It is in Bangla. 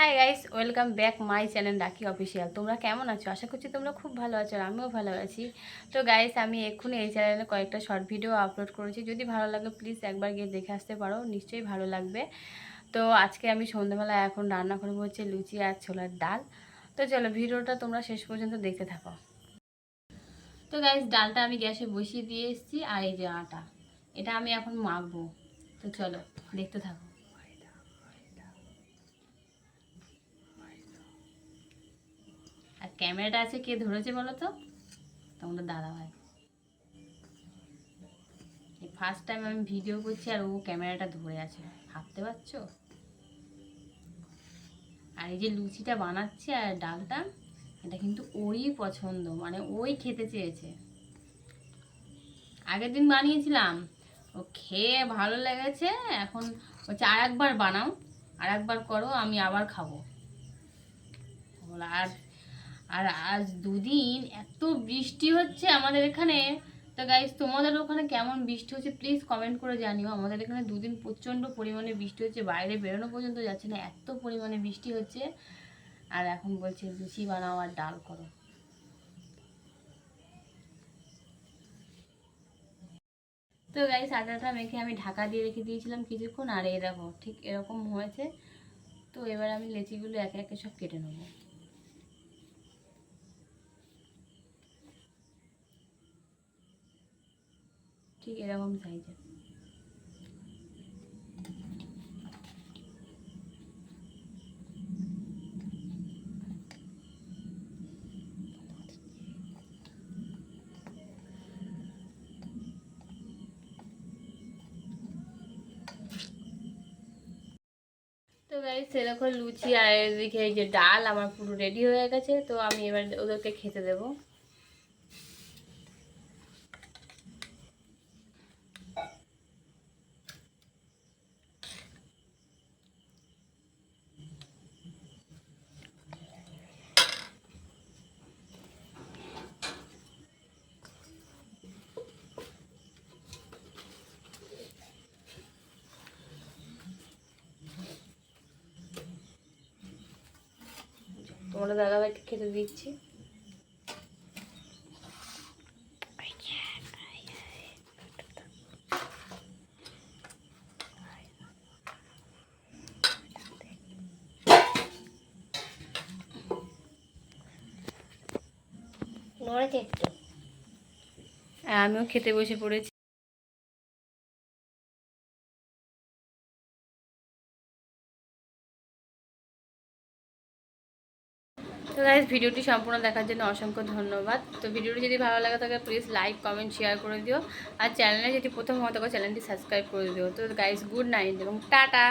Hi guys welcome back my channel Rakhi official তোমরা কেমন আছো? আশা করছি তোমরা খুব ভালো আছো আর আমিও ভালো আছি। তো গাইস আমি এক্ষুনি এই চ্যানেলে কয়েকটা শর্ট ভিডিও আপলোড করেছি। যদি ভালো লাগে প্লিজ একবার গিয়ে দেখে আসতে পারো। নিশ্চয়ই ভালো লাগবে। তো আজকে আমি সন্ধ্যাবেলা এখন রান্না করব হচ্ছে লুচি আর ছোলার ডাল। তো চলো ভিডিওটা তোমরা শেষ পর্যন্ত দেখতে থাকো। তো গাইস ডালটা আমি গ্যাসে বসিয়ে দিয়ে এসেছি আর এই যে আটা, এটা আমি এখন মাখবো। তো চলো, দেখতে থাকো আর ক্যামেরাটা আছে কে ধরেছে বলো তো? তোমাদের দাদা ভাই ফার্স্ট টাইম আমি ভিডিও করছি আর ও ক্যামেরাটা ধরে আছে। ভাবতে পারছ? আর এই যে লুচিটা বানাচ্ছে আর ডালটা, এটা কিন্তু ওরই পছন্দ মানে ওই খেতে চেয়েছে। আগের দিন বানিয়েছিলাম, ও খেয়ে ভালো লেগেছে, এখন হচ্ছে আর একবার বানাও আর একবার করো, আমি আবার খাব। আর আর আজ দুদিন এত বৃষ্টি হচ্ছে আমাদের এখানে। তো গাইজ তোমাদের ওখানে কেমন বৃষ্টি হচ্ছে প্লিজ কমেন্ট করে জানিও। আমাদের এখানে দুদিন প্রচণ্ড পরিমাণে বৃষ্টি হচ্ছে, বাইরে বেরোনো পর্যন্ত যাচ্ছে না, এত পরিমাণে বৃষ্টি হচ্ছে। আর এখন বলছে লুচি বানাও আর ডাল করো। তো গাইস আটাটা মেখে আমি ঢাকা দিয়ে রেখে দিয়েছিলাম কিছুক্ষণ, আর এই দেখো ঠিক এরকম হয়েছে। তো এবার আমি লেচিগুলো একে একে সব কেটে নেব। ঠিক এরকম সাইজের সেরকম লুচি আর এদিকে যে ডাল আমার পুরো রেডি হয়ে গেছে, তো আমি এবার ওদেরকে খেতে দেবো। তোমরা দাদাভাইকে খেতে দিচ্ছি। নড়েছে আমিও খেতে বসে পড়েছি। তো গাইজ ভিডিওটি সম্পূর্ণ দেখার জন্য অসংখ্য ধন্যবাদ। তো ভিডিওটি যদি ভালো লাগে থাকে প্লিজ লাইক কমেন্ট শেয়ার করে দিও। আর চ্যানেলে যদি প্রথম হওয়া থাকে চ্যানেলটি সাবস্ক্রাইব করে দিও। তো গাইজ গুড নাইট এবং টাটা!